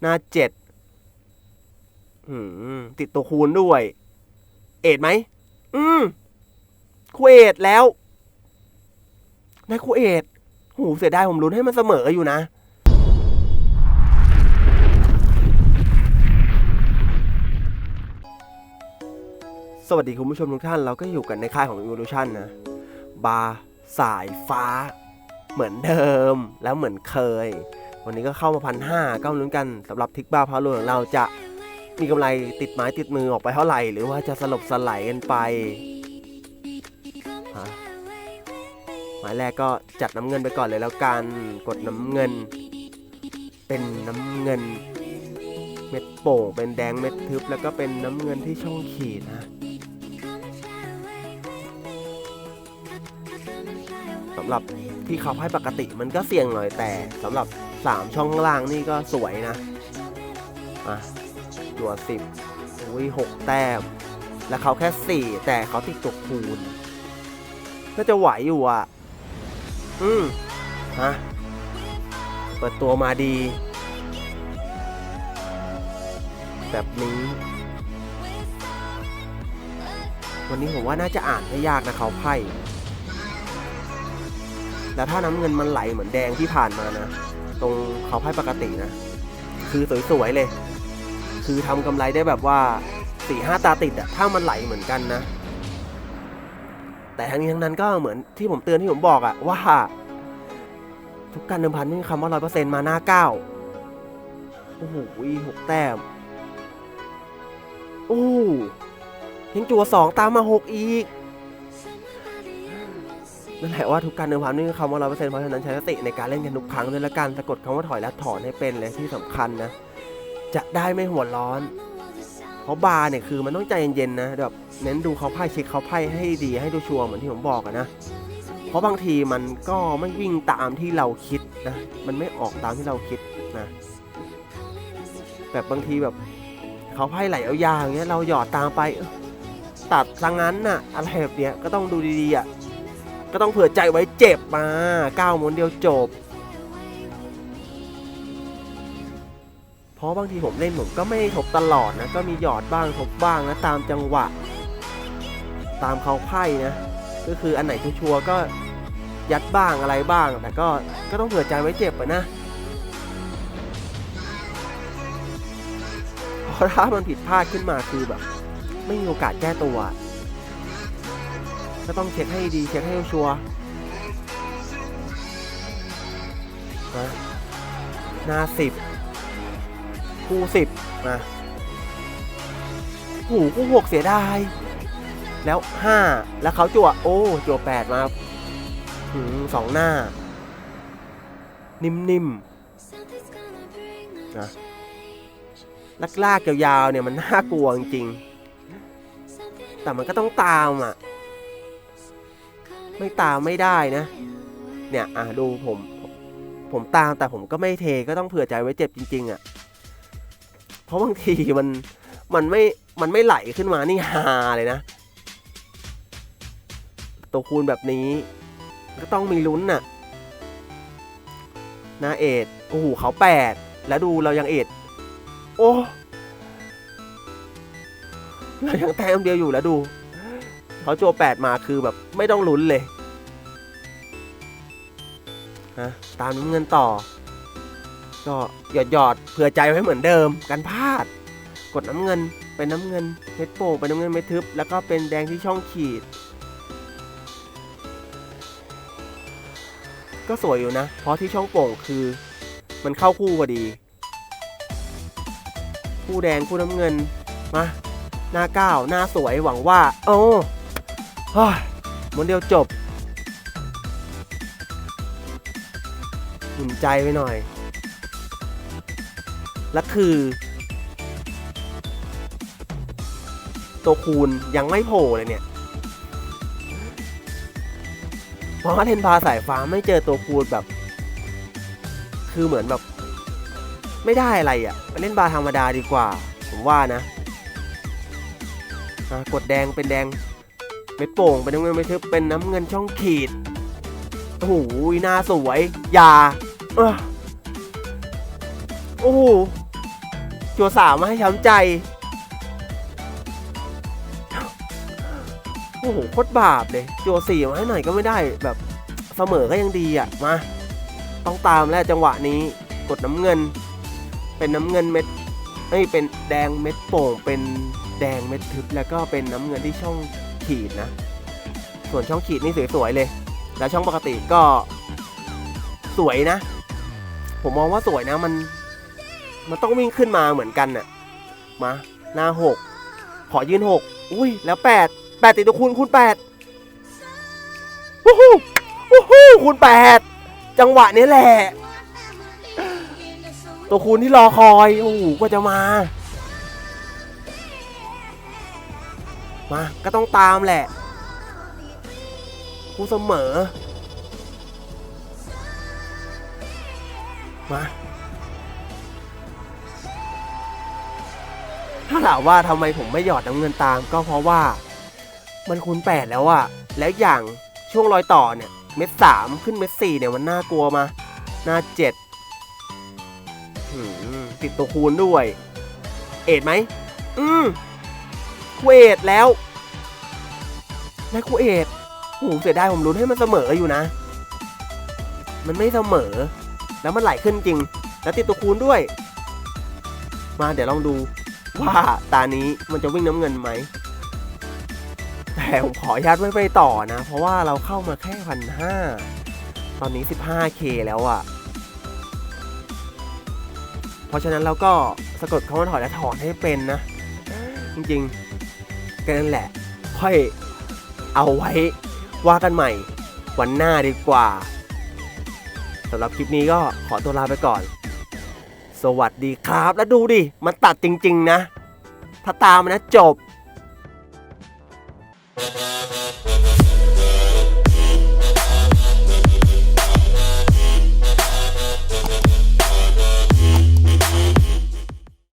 หน้าเจ็ดติดตัวคูณด้วย เอ็ดไหม อืมคูเอ็ดแล้วได้คูเอ็ดโหเสียดายผมลุ้นให้มันเสมออยู่นะสวัสดีคุณผู้ชมทุกท่านเราก็อยู่กันในค่ายของ Evolution นะ บาร์สายฟ้า เหมือนเดิมแล้วเหมือนเคย วันนี้ก็เข้ามาพันห้าก็ลุ้นกันสำหรับทิกบ้าพาโลของเราจะมีกำไรติดไม้ติดมือออกไปเท่าไหร่ หรือว่าจะสลบสไลด์กันไปฮะหมายแรกก็จัดน้ำเงินไปก่อนเลยแล้วกันกดน้ำเงิน เป็นน้ำเงิน เม็ดโป่งเป็นแดงเม็ดทึบแล้วก็เป็นน้ำเงินที่ช่องขีดนะ สำหรับที่เขาให้ปกติมันก็เสี่ยงหน่อยแต่สำหรับ 3 ช่องล่างนี่ก็สวยนะอะตัวสิบอุ้ยหกแต้ม แล้วเขาแค่ 4 แต่เขาติดตัวคูณน่าจะไหวอยู่อะ อืมฮะเปิดตัวมาดี แบบนี้ วันนี้ผมว่าน่าจะอ่านไม่ยากนะเขาไพ่ แล้วถ้าน้ำเงินมันไหลเหมือนแดงที่ผ่านมานะ ตรงเขาไพ่ปกตินะ คือสวยๆเลย คือทำกำไรได้แบบว่าสี่ห้าตาติดอะถ้ามันไหลเหมือนกันนะ แต่ทั้งนี้ทั้งนั้นก็เหมือนที่ผมเตือนที่ผมบอกอะว่า ทุกการเดิมพันไม่มีคำว่าร้อยเปอร์เซ็นต์มาหน้าเก้าโอ้โหหกแต้มโอ้ยังจัวสองตามมาหกอีก นั่นแหละว่าทุกการเดินพันนี่คือคำว่าร้อยเปอร์เซ็นต์เพราะฉะนั้นใช้สติในการเล่นกันทุกครั้งด้วยละกันสะกดคำว่าถอยและถอนให้เป็นเลยที่สำคัญนะ จะได้ไม่หัวร้อน เพราะบาร์เนี่ยคือมันต้องใจเย็นๆนะแบบเน้นดูเขาไพ่เช็คเขาไพ่ให้ดีให้ดูชัวร์เหมือนที่ผมบอกนะ เพราะบางทีมันก็ไม่วิ่งตามที่เราคิดนะ มันไม่ออกตามที่เราคิดนะแบบบางทีแบบเขาไพ่ไหลเอายาวอย่างเงี้ยเราหยอดตามไปตัดซะงั้นน่ะอะไรแบบเนี้ยก็ต้องดูดีๆอะ ก็ต้องเผื่อใจไว้เจ็บมาก้าม้วนเดียวจบ เพราะบางทีผมเล่นผมก็ไม่ทบตลอดนะ ก็มีหยอดบ้างทบบ้างนะตามจังหวะ ตามเขาไพ่นะ ก็คืออันไหนชัวร์ก็ยัดบ้างอะไรบ้าง แต่ก็ก็ต้องเผื่อใจไว้เจ็บนะเพราะถ้ามันผิดพลาดขึ้นมาคือแบบ ไม่มีโอกาสแก้ตัว ก็ต้องเช็คให้ดีเช็คให้ชัวร์นะหน้าสิบคู่สิบมาหูคู่หกเสียดาย แล้วห้าแล้วเขาจั่วโอ้จั่วแปดมาหืมสองหน้า นิ่มๆนะลากๆยาวๆเนี่ยมันน่ากลัวจริงๆแต่มันก็ต้องตามอะ ไม่ตามไม่ได้นะ เนี่ยอะดูผม ผมตามแต่ผมก็ไม่เทก็ต้องเผื่อใจไว้เจ็บจริง ๆอะ เพราะบางทีมันมันไม่มันไม่ไหลขึ้นมานี่ฮาเลยนะ ตัวคูณแบบนี้ก็ต้องมีลุ้นน่ะนาเอ็ดโอ้โหเขาแปดแล้วดูเรายังเอ็ดโอ้เรายังแต้มเดียวอยู่แล้วดู เขาโจแปดมาคือแบบไม่ต้องลุ้นเลยนะตามน้ำเงินต่อ ก็หยอดหยอดเผื่อใจไว้เหมือนเดิมกันพลาด กดน้ำเงินเป็นน้ำเงินเม็ดโป่งเป็นน้ำเงินเม็ดทึบ แล้วก็เป็นแดงที่ช่องขีด ก็สวยอยู่นะ เพราะที่ช่องโป่งคือมันเข้าคู่พอดี คู่แดงคู่น้ำเงินมาหน้าก้าวหน้าสวยหวังว่า โอ้ เฮ้ยม้วนเดียวจบหุ่นใจไปหน่อย และคือ ตัวคูณยังไม่โผล่เลยเนี่ยเพราะเทนพาสายฟ้าไม่เจอตัวคูณแบบ คือเหมือนแบบ ไม่ได้อะไรอะ่ะเล่นบาธรรมดาดีกว่า ผมว่านะะกดแดงเป็นแดง เม็ดโป่งเป็นน้ำเงินไม่ทึบเป็นน้ำเงินช่องขีดโอ้โหหน้าสวยอยาเออโอ้โหจัวสามมาให้ช้ำใจ โอ้โหโคตรบาปเลยจัวสี่มาให้หน่อยก็ไม่ได้แบบเสมอก็ยังดีอะมาต้องตามแล้วจังหวะนี้กดน้ำเงิน เป็นน้ำเงินเม็ดเอ้ยเป็นแดงเม็ดโป่งเป็นแดงเม็ดทึบแล้วก็เป็นน้ำเงินที่ช่อง ขีดนะ ส่วนช่องขีดนี่สวยๆเลย แล้วช่องปกติก็สวยนะ ผมมองว่าสวยนะมัน มันต้องวิ่งขึ้นมาเหมือนกันน่ะ มา หน้าหกขอยืนหกอุ้ย แล้วแปดแปดติดตัวคูณคูณแปดวู้ฮู้วู้ฮู้คูณแปดจังหวะนี้แหละ ตัวคูณที่รอคอย โอ้โหกว่าจะมา มา ก็ต้องตามแหละคู่เสมอ มา ถ้าถามว่าทำไมผมไม่หยอดน้ำเงินตาม ก็เพราะว่า มันคูณแปดแล้วอะแล้วอย่างช่วงรอยต่อเนี่ย เม็ดสามขึ้นเม็ดสี่เนี่ยมันน่ากลัวมา หน้าเจ็ดติดตัวคูณด้วย เอ็ดไหม อืม คูเอ็ดแล้วแลคูเอ็ดโหเสียดายผมลุ้นให้มันเสมออยู่นะ มันไม่เสมอ แล้วมันไหลขึ้นจริง แล้วติดตัวคูณด้วย มาเดี๋ยวลองดูว่าตานี้มันจะวิ่งน้ำเงินไหมแต่ผมขออนุญาตไม่ไปต่อนะ เพราะว่าเราเข้ามาแค่พันห้าตอนนี้ 15k แล้วอะ่ะ เพราะฉะนั้นเราก็สะกดคำว่าถอยและถอนให้เป็นนะ จริงๆก็นั่นแหละ ค่อยเอาไว้ว่ากันใหม่ วันหน้าดีกว่าสำหรับคลิปนี้ก็ขอตัวลาไปก่อน สวัสดีครับแล้วดูดิ มันตัดจริง ๆ นะ ถ้าตามนะจบ